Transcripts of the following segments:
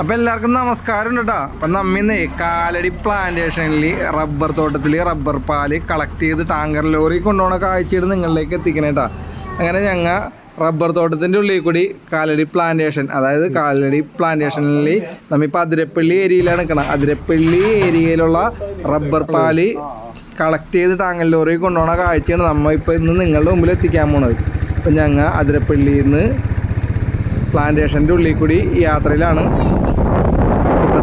അപ്പൊ എല്ലാവർക്കും നമസ്കാരം കേട്ടോ അപ്പൊ നമ്മിന്ന് കാലടി പ്ലാന്റേഷനിൽ റബ്ബർ തോട്ടത്തിൽ റബ്ബർ പാൽ കളക്ട് ചെയ്ത് ടാങ്കർ ലോറി കൊണ്ടുപോണ കാഴ്ചയാണ് നിങ്ങളിലേക്ക് എത്തിക്കണേ കേട്ടോ അങ്ങനെ ഞങ്ങൾ റബ്ബർ തോട്ടത്തിന്റെ ഉള്ളിൽ കൂടി കാലടി പ്ലാന്റേഷൻ അതായത് കാലടി പ്ലാന്റേഷനിൽ നമ്മിപ്പോൾ അതിരപ്പള്ളി ഏരിയയിലാണ് നിൽക്കണം അതിരപ്പള്ളി ഏരിയയിലുള്ള റബ്ബർ പാൽ കളക്ട് ചെയ്ത് ടാങ്കർ ലോറി കൊണ്ടുപോണ കാഴ്ചയാണ് നമ്മ ഇപ്പോൾ ഇന്ന് നിങ്ങളുടെ മുമ്പിൽ എത്തിക്കാൻ പോണത്. അപ്പം ഞങ്ങ അതിരപ്പള്ളിയിൽ നിന്ന് പ്ലാന്റേഷന്റെ ഉള്ളിൽ കൂടി യാത്രയിലാണ്.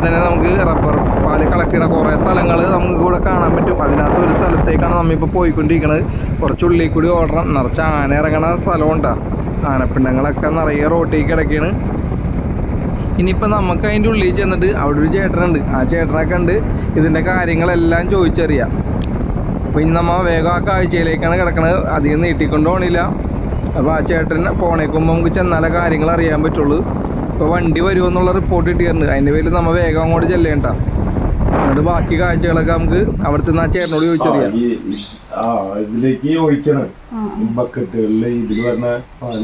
തന്നെ നമുക്ക് റബ്ബർ പാൽ കളക്ട് ചെയ്യുന്ന കുറേ സ്ഥലങ്ങൾ നമുക്ക് ഇവിടെ കാണാൻ പറ്റും. അതിനകത്ത് ഒരു സ്ഥലത്തേക്കാണ് നമ്മളിപ്പോൾ പോയിക്കൊണ്ടിരിക്കുന്നത് കുറച്ച് ഉള്ളിൽ കൂടി ഓടണം. നിറച്ച് ആന ഇറങ്ങണ സ്ഥലമുണ്ടാണ് ആനപ്പിണ്ടങ്ങളൊക്കെ നിറയെ റോട്ടിൽ കിടക്കുകയാണ് ഇനിയിപ്പോൾ നമുക്ക് അതിന്റെ ഉള്ളിൽ ചെന്നിട്ട് അവിടെ ഒരു ചേട്ടനുണ്ട്. ആ ചേട്ടനെ കണ്ട് ഇതിന്റെ കാര്യങ്ങളെല്ലാം ചോദിച്ചറിയാം. അപ്പോൾ ഇന്ന് നമ്മൾ വേഗം ആ കാഴ്ചയിലേക്കാണ് കിടക്കണത്. അധികം നീട്ടിക്കൊണ്ട് പോകണില്ല അപ്പോൾ ആ ചേട്ടൻ പോണേക്കുമ്പോൾ നമുക്ക് ചെന്നാലേ കാര്യങ്ങൾ അറിയാൻ പറ്റുള്ളൂ. ഇപ്പോൾ വണ്ടി വരുമെന്നുള്ള റിപ്പോർട്ട് കിട്ടിയിട്ടുണ്ട് അതിന്റെ പേരിൽ നമ്മ വേഗം അങ്ങോട്ട് ചെല്ലേണ്ട. എന്നിട്ട് ബാക്കി കാഴ്ചകളൊക്കെ നമുക്ക് അവിടുത്തെ ആ ചേട്ടനോട് ചോദിച്ചറിയാം ഇതിലേക്ക് ഒഴിക്കണം ഇതിൽ പറഞ്ഞ പാൽ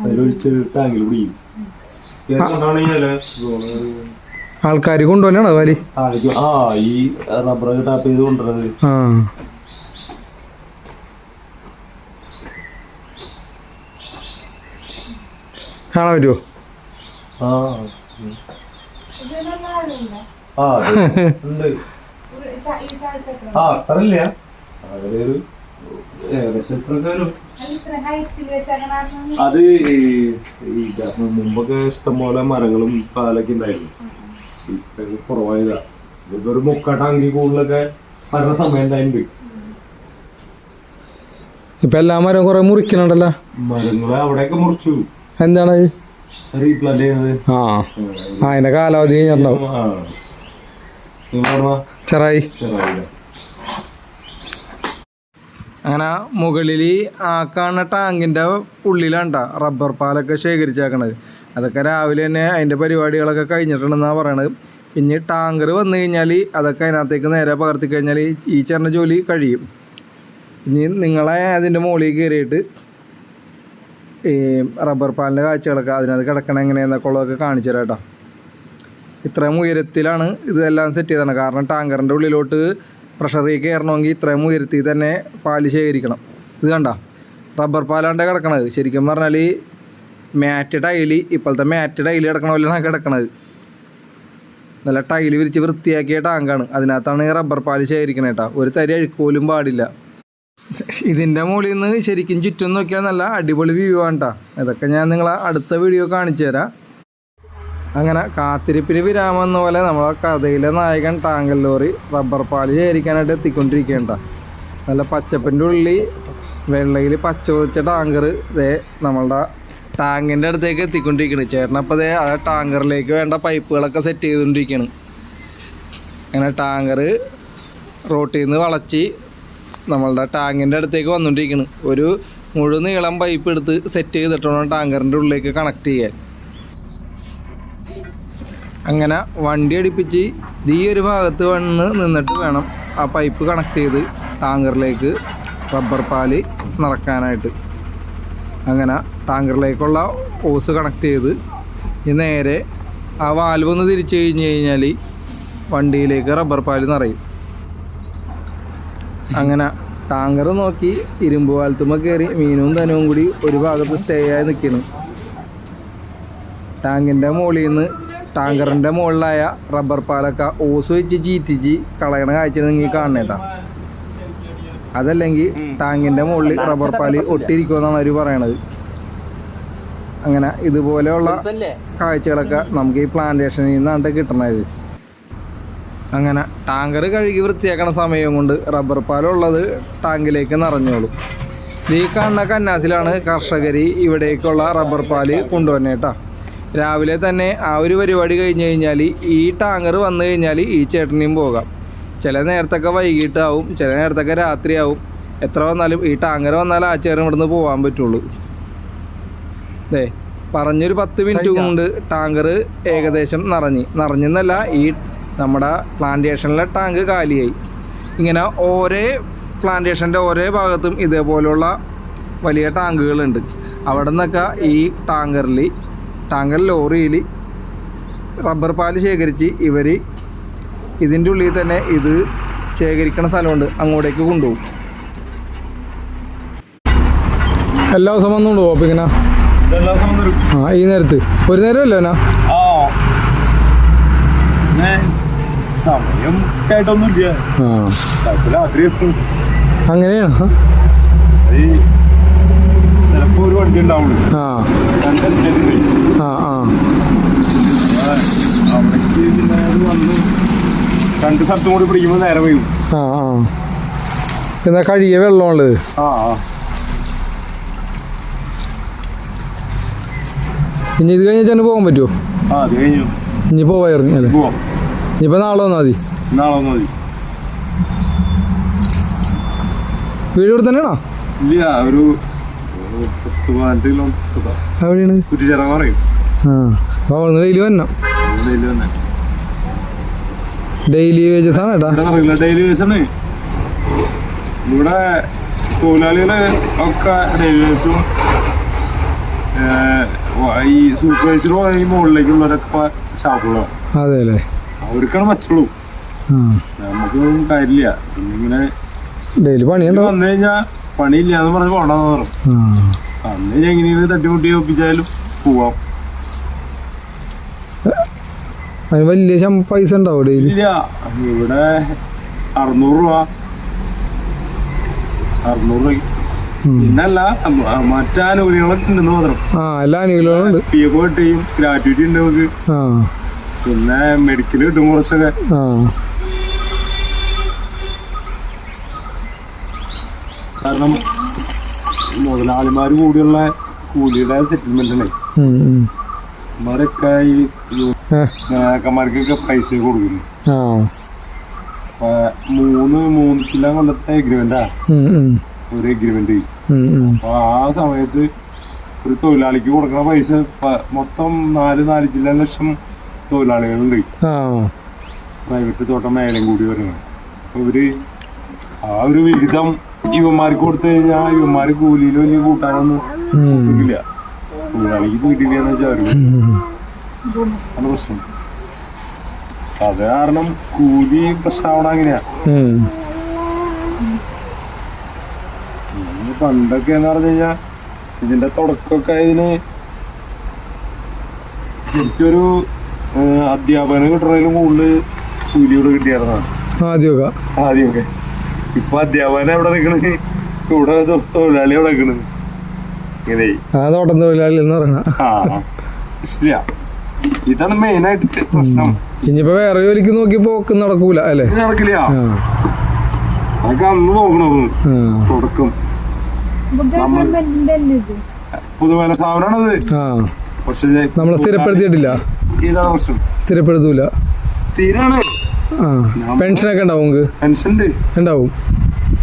അതിലൊഴിച്ച് ടാങ്കിൽ പിടിക്കും കേൾക്കണ്ടാണെങ്കിലേ ആൾക്കാർ കൊണ്ടുപോലെയാണോ വാലി ആ ഈ റബ്ബർ ടാപ്പ് ചെയ്ത് കൊണ്ടുവരുന്നത് ആ. കാണാൻ പറ്റുമോ ആ. ഉണ്ട്. ആ അത്രല്ല അതൊരു അത് മുമ്പൊക്കെ ഇഷ്ടംപോലെ മരങ്ങളും പാലൊക്കെ ഉണ്ടായിരുന്നു. ഇപ്പൊ കുറവായതാ. ഇതൊരു ഒരു മുക്കാട്ടാങ്കി കൂടുതലൊക്കെ പറഞ്ഞ സമയം ഉണ്ടായിട്ടുണ്ട്. ഇപ്പൊ എല്ലാ മരവും കുറേ മുറിക്കണുണ്ടല്ലോ. മരങ്ങളെ അവിടെയൊക്കെ മുറിച്ചു. എന്താണ് റീപ്ലാന്റ് ചെയ്യുന്നത് ആ അതിന്റെ കാലാവധി കഴിഞ്ഞിട്ടുണ്ടാവും. ചെറായി. അങ്ങനെ മുകളിൽ ആ കാണുന്ന ടാങ്കിന്റെ ഉള്ളിലാണ്ട. റബ്ബർ പാലൊക്കെ ശേഖരിച്ചേക്കണത്. അതൊക്കെ രാവിലെ തന്നെ അതിന്റെ പരിപാടികളൊക്കെ കഴിഞ്ഞിട്ടുണ്ടെന്നാണ് പറയണത്. പിന്നെ ടാങ്കർ വന്നു കഴിഞ്ഞാൽ അതൊക്കെ അതിനകത്തേക്ക് നേരെ പകർത്തി കഴിഞ്ഞാൽ ഈ ചേർന്ന ജോലി കഴിയും. ഇനി നിങ്ങളെ അതിന്റെ മുകളിൽ കയറിയിട്ട് ഈ റബ്ബർ പാലിന്റെ കാഴ്ചകളൊക്കെ അതിനകത്ത് കിടക്കണ എങ്ങനെയെന്നൊക്കെ ഉള്ളതൊക്കെ കാണിച്ചു തരാം കേട്ടോ. ഇത്രയും ഉയരത്തിലാണ് ഇതെല്ലാം സെറ്റ് ചെയ്തതാണ് കാരണം ടാങ്കറിന്റെ ഉള്ളിലോട്ട് പ്രഷറിൽ കയറണമെങ്കിൽ ഇത്രയും ഉയരത്തിൽ തന്നെ പാൽ ശേഖരിക്കണം. ഇത് കണ്ട റബ്ബർ പാലാണ്ട് കിടക്കണത്. ശരിക്കും പറഞ്ഞാൽ മാറ്റ് ടൈൽ ഇപ്പോഴത്തെ മാറ്റ് ടൈൽ കിടക്കണ പോലെയാണ് കിടക്കണത്. നല്ല ടൈൽ വിരിച്ച് വൃത്തിയാക്കിയ ടാങ്കാണ്. അതിനകത്താണ് ഈ റബ്ബർ പാൽ ശേഖരിക്കണേട്ടാ ഒരു തരി അഴുക്കോലും പാടില്ല. ഇതിന്റെ മുകളിൽ നിന്ന് ശരിക്കും ചുറ്റും നോക്കിയാൽ നല്ല അടിപൊളി വ്യൂ കേട്ടോ ഇതൊക്കെ ഞാൻ നിങ്ങളെ അടുത്ത വീഡിയോ കാണിച്ചു തരാം. അങ്ങനെ കാത്തിരിപ്പിന് വിരാമം എന്ന പോലെ നമ്മളെ കഥയിലെ നായകൻ ടാങ്കൽ ലോറി റബ്ബർ പാൽ ശേഖരിക്കാനായിട്ട് എത്തിക്കൊണ്ടിരിക്കേണ്ട നല്ല പച്ചപ്പിന്റെ ഉള്ളിൽ വെള്ളയിൽ പച്ച വെച്ച ടാങ്കർ ഇതേ നമ്മളുടെ ടാങ്കിന്റെ അടുത്തേക്ക് എത്തിക്കൊണ്ടിരിക്കണം. ചേട്ടനപ്പോൾ അതേ ആ ടാങ്കറിലേക്ക് വേണ്ട പൈപ്പുകളൊക്കെ സെറ്റ് ചെയ്തുകൊണ്ടിരിക്കുകയാണ് അങ്ങനെ ടാങ്കർ റോട്ടിൽ നിന്ന് വളച്ച് നമ്മളുടെ ടാങ്കിന്റെ അടുത്തേക്ക് വന്നുകൊണ്ടിരിക്കുന്നു ഒരു മുഴുവൻ നീളം പൈപ്പ് എടുത്ത് സെറ്റ് ചെയ്തിട്ടാണ് ടാങ്കറിന്റെ ഉള്ളിലേക്ക് കണക്ട് ചെയ്യാൻ. അങ്ങനെ വണ്ടി അടുപ്പിച്ച് ഈ ഒരു ഭാഗത്ത് വന്ന് നിന്നിട്ട് വേണം ആ പൈപ്പ് കണക്ട് ചെയ്ത് ടാങ്കറിലേക്ക് റബ്ബർ പാൽ നിറക്കാനായിട്ട്. അങ്ങനെ ടാങ്കറിലേക്കുള്ള ഓസ് കണക്ട് ചെയ്ത് ഈ നേരെ ആ വാൽവ് ഒന്ന് തിരിച്ചു കഴിഞ്ഞ് കഴിഞ്ഞാൽ വണ്ടിയിലേക്ക് റബ്ബർ പാൽ നിറയും. അങ്ങനെ ടാങ്കർ നോക്കി ഇരുമ്പ് വാലത്തുമ്പോൾ കയറി മീനും ധനവും കൂടി ഒരു ഭാഗത്ത് സ്റ്റേ ആയി നിൽക്കണം ടാങ്കിന്റെ മുകളിൽ നിന്ന് ടാങ്കറിന്റെ മുകളിലായ റബ്ബർ പാലൊക്കെ ഓസ് വെച്ച് ചീറ്റിച്ച് കളയണ കാഴ്ച നിങ്ങൾ കാണണേട്ടാ അതല്ലെങ്കിൽ ടാങ്കിന്റെ മുകളിൽ റബ്ബർ പാൽ ഒട്ടിയിരിക്കുമെന്നാണ് അവർ പറയണത്. അങ്ങനെ ഇതുപോലെയുള്ള കാഴ്ചകളൊക്കെ നമുക്ക് ഈ പ്ലാന്റേഷനിൽ നിന്നാണ് കിട്ടണത്. അങ്ങനെ ടാങ്കർ കഴുകി വൃത്തിയാക്കണ സമയം കൊണ്ട് റബ്ബർ പാലുള്ളത് ടാങ്കിലേക്ക് നിറഞ്ഞോളും. ഈ കാണുന്ന കന്നാസിലാണ് കർഷകർ ഇവിടേക്കുള്ള റബ്ബർ പാൽ കൊണ്ടുവന്നേട്ടാ. രാവിലെ തന്നെ ആ ഒരു പരിപാടി കഴിഞ്ഞ് കഴിഞ്ഞാൽ ഈ ടാങ്കർ വന്നു കഴിഞ്ഞാൽ ഈ ചേട്ടനെയും പോകാം. ചില നേരത്തൊക്കെ വൈകിട്ടാവും ചില നേരത്തൊക്കെ രാത്രിയാവും എത്ര വന്നാലും ഈ ടാങ്കർ വന്നാൽ ആ ചേട്ടൻ ഇവിടുന്ന് പോകാൻ പറ്റുള്ളൂ. അതെ പറഞ്ഞൊരു പത്ത് മിനിറ്റ് കൊണ്ട് ടാങ്കർ ഏകദേശം നിറഞ്ഞ്. നിറഞ്ഞെന്നല്ല ഈ നമ്മുടെ പ്ലാന്റേഷനിലെ ടാങ്ക് കാലിയായി. ഇങ്ങനെ ഓരോ പ്ലാന്റേഷന്റെ ഓരോ ഭാഗത്തും ഇതേപോലെയുള്ള വലിയ ടാങ്കുകളുണ്ട് അവിടെ നിന്നൊക്കെ ഈ ടാങ്കറിൽ ടാങ്കർ ലോറിയിൽ റബ്ബർ പാൽ ശേഖരിച്ച് ഇവർ ഇതിന്റെ ഉള്ളിൽ തന്നെ ഇത് ശേഖരിക്കുന്ന സ്ഥലമുണ്ട്. അങ്ങോട്ടേക്ക് കൊണ്ടുപോകും. എല്ലാ ദിവസം വന്നുകൊണ്ട് പോകും ഇങ്ങനെ? ആ ഈ നേരത്ത്. ഒരു നേരമല്ലോ എന്നാ സമയം കേട്ടൊന്നുമില്ല. രാത്രി അങ്ങനെയാണ് ചിലപ്പോ ഒരു വണ്ടി ഉണ്ടാവുള്ളൂ. അവിടേക്ക് പിന്നെ വന്ന്. രണ്ട് സ്ഥലത്തും കൂടി പിടിക്കുമ്പോൾ നേരെ ആ എന്നാ കഴിയ വെള്ളമുള്ളത് ആ ആ. ഇനി ഇത് കഴിഞ്ഞാൽ ചെന്ന് പോകാൻ പറ്റുമോ ആ അത് കഴിഞ്ഞു. ഇനി പോവായിരുന്നു അല്ലേ? പോവാം. ഇനിയിപ്പോൾ നാളെ വന്നാൽ മതി. നാളെ വന്നാൽ മതി. വീട് ഇവിടെ തന്നെയാണോ? ഇല്ല ഒരു പത്ത് പതിനെട്ട് കിലോമീറ്റർ എവിടെയാണ്? കുറ്റിച്ചിറ പറയും ആ അപ്പോൾ അവിടെ നിന്ന് ഡെയിലി വരണം ഡെയിലി വേജസ് ആണ് ഇവിടെ അറിയില്ല ഡെയിലി വേസാണ് ഇവിടെ തൊഴിലാളികൾ ഒക്കെ ഡെയിലി വേസും ഈ സൂപ്പർവൈസറും ഈ മുകളിലേക്കുള്ളവരൊക്കെ ഷാപ്പുകളാണ് അതെ അല്ലേ? അവർക്കാണ് മറ്റുള്ളൂ നമുക്ക് കാര്യമില്ല. ഇങ്ങനെ ഡെയിലി പണിയുണ്ടോ? വന്നു കഴിഞ്ഞാൽ പണിയില്ല എന്ന് പറഞ്ഞ്. കൊണ്ടാന്ന് പറഞ്ഞു അന്ന് എങ്ങനെയാണ് തട്ടിമുട്ടി ഒപ്പിച്ചാലും പോവാം. അതിന് വലിയ പൈസ ഉണ്ടാവും ഡെയിലി? ഇല്ല. ഇവിടെ അറുന്നൂറ് രൂപ. അറുന്നൂറ് പിന്നല്ല മറ്റാനുകൂല്യങ്ങളൊക്കെ ഉണ്ടെന്ന് മാത്രം. ആ എല്ലാ ആനുകൂല്യങ്ങളും ഉണ്ട്. പി എഫ് കിട്ടുകയും ഗ്രാറ്റുവിറ്റി ഉണ്ട് നമുക്ക്. ആ. പിന്നെ മെഡിക്കൽ കിട്ടും കുറച്ചൊക്കെ ആ. കാരണം മുതലാളിമാർ കൂടിയുള്ള കൂലിയുടെ സെറ്റിൽമെന്റ് ഉം. അവരൊക്കെ ഈ ഏ, നേതാക്കന്മാർക്കൊക്കെ പൈസ കൊടുക്കുന്നു. മൂന്ന് മൂന്ന് ചില കൊല്ലത്തെ എഗ്രിമെന്റാ. ഒരു എഗ്രിമെന്റ്. അപ്പൊ ആ സമയത്ത് ഒരു തൊഴിലാളിക്ക് കൊടുക്കുന്ന പൈസ മൊത്തം നാല് നാല് ജില്ല ലക്ഷം തൊഴിലാളികളുണ്ട്. ആ. പ്രൈവറ്റ് തോട്ടം മേലും കൂടി വരുന്നത് അപ്പൊ ഇവർ ആ ഒരു വിഹിതം ഇവന്മാർക്ക് കൊടുത്തു കഴിഞ്ഞാൽ ഇവന്മാര് കൂലിയിൽ വലിയ കൂട്ടാനൊന്നും ഇല്ല. കിട്ടില്ല എന്ന് വെച്ചാൽ അവർ പ്രശ്നം. അത് കാരണം കൂലി പ്രശ്നമാവണ അങ്ങനെയാ. പണ്ടൊക്കെ എന്ന് പറഞ്ഞു കഴിഞ്ഞാൽ ഇതിന്റെ തുടക്കമൊക്കെ ഇതിന് ശരിക്കൊരു ഏഹ്, അധ്യാപനം കിട്ടുന്നതിലും കൂടുതൽ കൂലിയോട് കിട്ടിയായിരുന്നതാണ് ആദ്യമൊക്കെ. ആദ്യമൊക്കെ. ഇപ്പൊ അധ്യാപനം എവിടെ നിക്കണത് ഇവിടെ തൊഴിലാളി എവിടെ നിക്കണത് ഇങ്ങനെ. ആ തോട്ടം തൊഴിലാളി എന്ന് പറയണ. ആ ഇതാണ് മെയിൻ ആയിട്ട് പ്രശ്നം. ഇനിയിപ്പോ വേറെ ജോലിക്ക് നോക്കി പോക്ക് നടക്കൂല അല്ലേ? നടക്കില്ല. അതൊക്കെ അന്ന് നോക്കണത്. തുടക്കം. പൊതുമേല സ്ഥാപനമാണത്. പക്ഷേ പക്ഷെ നമ്മളെ സ്ഥിരപ്പെടുത്തിയിട്ടില്ല. ഇതാണ് പ്രശ്നം സ്ഥിരപ്പെടുത്തൂല ആ പെൻഷനൊക്കെ ഉണ്ടാവും പെൻഷൻ ഉണ്ട് ഉണ്ടാവും.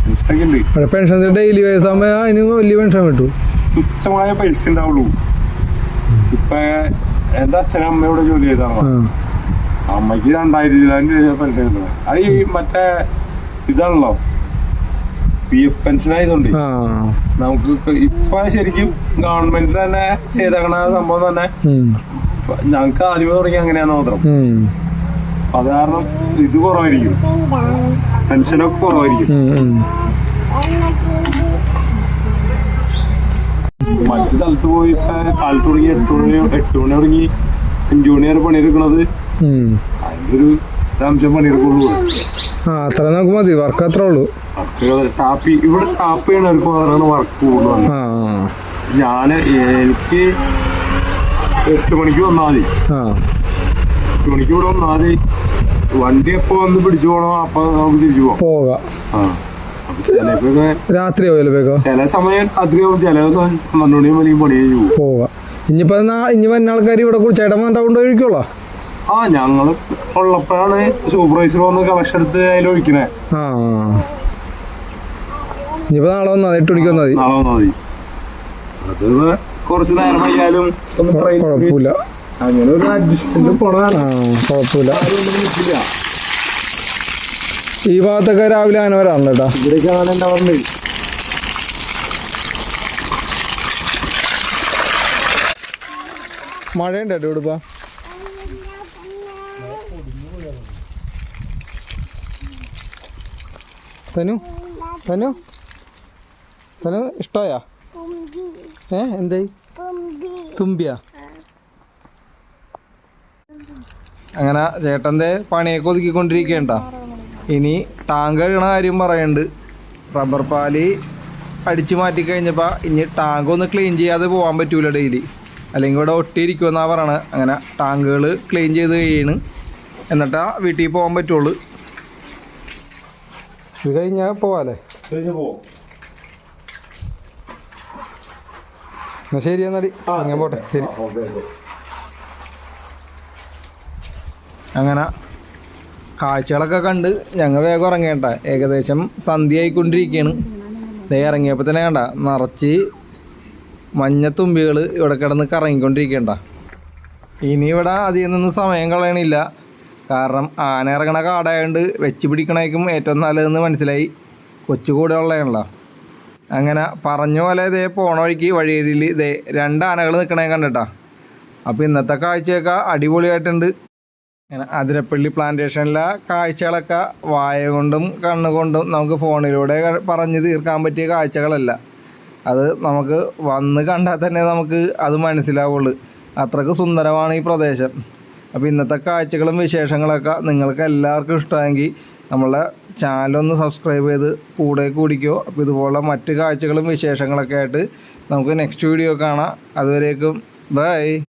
പെൻഷനൊക്കെ ഉണ്ട് പക്ഷെ പെൻഷൻ ഡെയിലി വയസ്സാകുമ്പോൾ അതിന് വലിയ പെൻഷൻ കിട്ടും. തുച്ഛമായ പൈസ ഉണ്ടാവുള്ളൂ. ഇപ്പൊ എന്റെ അച്ഛനും അമ്മയോട് ജോലി ചെയ്താണ്? അമ്മയ്ക്ക് രണ്ടായിരത്തി ഇരുപതിനായിരം രൂപ പെൻഷൻ കിട്ടുന്നത് അത് ഈ മറ്റേ ഇതാണല്ലോ. പി എഫ് പെൻഷൻ ആയതുകൊണ്ട്. നമുക്ക് ഇപ്പൊ ശരിക്കും ഗവൺമെന്റ് തന്നെ ചെയ്തേക്കണ സംഭവം തന്നെ ഞങ്ങക്ക് ആദ്യമേ തുടങ്ങി അങ്ങനെയാന്ന് മാത്രം. അത് കാരണം ഇത് കുറവായിരിക്കും. ടെൻഷനൊക്കെ കുറവായിരിക്കും. മറ്റു സ്ഥലത്ത് പോയി ഇപ്പൊ കാലത്ത് തുടങ്ങി എട്ട് മണി എട്ട് മണി തുടങ്ങി അഞ്ചു മണി വരെ പണിയെടുക്കണത് ഒരു അംശം പണിയെടുക്കുള്ളൂ. ആ അത്ര നമുക്ക് മതി. വർക്ക് അത്രേ ഉള്ളൂ. ടാപ്പി ഇവിടെ ടാപ്പ് ചെയ്യണവർക്ക് മാത്രമാണ് വർക്ക് കൂടുതലാണ് ഞാൻ എനിക്ക് എട്ട് മണിക്ക് വന്നാൽ മതി. എട്ട് മണിക്ക് ഇവിടെ വന്നാൽ മതി. വണ്ടി എപ്പോ വന്ന് പിടിച്ചു പോകണോ അപ്പൊ നമുക്ക് തിരിച്ചു പോകാം. പോകാം രാത്രി ചില സമയം രാത്രി ചില പന്ത്രണ്ട് മണി വലിയ പണി കഴിഞ്ഞു പോകും. ഇനിയിപ്പോ ഇനി വരുന്ന ആൾക്കാർ ഇവിടെ ചേട്ടൻ വന്നിട്ട് കൊണ്ടുപോയിരിക്കുള്ളോ ആ ഞങ്ങൾ ഉള്ളപ്പോഴാണ് സൂപ്പർവൈസർ വന്ന് കളക്ഷൻ എടുത്ത് അതിൽ ഒഴിക്കണേ. ഇനിയിപ്പോ നാളെ വന്നാൽ എട്ട് മണിക്ക് വന്നാൽ മതി. നാളെ വന്നാൽ മതി. അത് കുറച്ച് നേരം വൈകാലും ഒന്ന് കുഴപ്പമില്ല അങ്ങനെ ഒരു അഡ്ജസ്റ്റ്മെന്റ് പോണതാണ്. കുഴപ്പമില്ല ഈ ഭാഗത്തൊക്കെ രാവിലെ ആന വരാറുണ്ട് കേട്ടോ. ഇവിടേക്ക് ആന ഉണ്ടാവാറുണ്ട് മഴയുണ്ട് കേട്ടോ തനു തനു തനു ഇഷ്ടമായാ ഏ എന്തായി? തുമ്പിയാ? അങ്ങനെ ചേട്ടന്റെ പണിയൊക്കെ ഒതുക്കിക്കൊണ്ടിരിക്കണ്ട ഇനി ടാങ്ക് കഴുകണ കാര്യം പറയണ്ട്. റബ്ബർ പാൽ അടിച്ചു മാറ്റി കഴിഞ്ഞപ്പോൾ ഇനി ടാങ്ക് ഒന്ന് ക്ലീൻ ചെയ്യാതെ പോകാൻ പറ്റൂല ഡെയിലി. അല്ലെങ്കിൽ ഇവിടെ ഒട്ടിയിരിക്കുമെന്നാ പറയണത് അങ്ങനെ ടാങ്കുകൾ ക്ലീൻ ചെയ്ത് കഴിയണ്. എന്നിട്ടാ വീട്ടിൽ പോകാൻ പറ്റുള്ളൂ. ഇത് കഴിഞ്ഞാൽ പോവാല്ലേ? കഴിഞ്ഞ് പോവാം. എന്നാ ശരി എന്നാൽ ഞാൻ പോട്ടെ ശരി. അങ്ങനെ കാഴ്ചകളൊക്കെ കണ്ട് ഞങ്ങൾ വേഗം ഇറങ്ങേണ്ട ഏകദേശം സന്ധ്യ ആയിക്കൊണ്ടിരിക്കുകയാണ് ദേ ഇറങ്ങിയപ്പോൾ തന്നെ കണ്ട നിറച്ച് മഞ്ഞത്തുമ്പികൾ ഇവിടെ കിടന്ന് കറങ്ങിക്കൊണ്ടിരിക്കണ്ട. ഇനി ഇവിടെ അധികം നിന്ന് സമയം കളയണില്ല. കാരണം ആന ഇറങ്ങണ കാടായതുകൊണ്ട് വെച്ച് പിടിക്കണേക്കും ഏറ്റവും നല്ലതെന്ന് മനസ്സിലായി. കൊച്ചു കൂടെ ഉള്ളതാണല്ലോ. അങ്ങനെ പറഞ്ഞ പോലെ ഇതേ പോണ വഴിക്ക് വഴിയരിയിൽ ഇതേ രണ്ട് ആനകൾ നിൽക്കണേ കണ്ടിട്ടാ. അപ്പോൾ ഇന്നത്തെ കാഴ്ചയൊക്കെ അടിപൊളിയായിട്ടുണ്ട്. അങ്ങനെ അതിരപ്പള്ളി പ്ലാന്റേഷനിലെ കാഴ്ചകളൊക്കെ വായ കൊണ്ടും കണ്ണുകൊണ്ടും നമുക്ക് ഫോണിലൂടെ പറഞ്ഞ് തീർക്കാൻ പറ്റിയ കാഴ്ചകളല്ല. അത് നമുക്ക് വന്ന് കണ്ടാൽ തന്നെ നമുക്ക് അത് മനസ്സിലാവുള്ളൂ. അത്രയ്ക്ക് സുന്ദരമാണ് ഈ പ്രദേശം. അപ്പോൾ ഇന്നത്തെ കാഴ്ചകളും വിശേഷങ്ങളൊക്കെ നിങ്ങൾക്ക് എല്ലാവർക്കും ഇഷ്ടമായെങ്കിൽ നമ്മളെ ചാനലൊന്ന് സബ്സ്ക്രൈബ് ചെയ്ത് കൂടെ കൂടിക്കോ അപ്പോൾ ഇതുപോലെ മറ്റ് കാഴ്ചകളും വിശേഷങ്ങളൊക്കെ ആയിട്ട് നമുക്ക് നെക്സ്റ്റ് വീഡിയോ കാണാം. അതുവരേക്കും ബൈ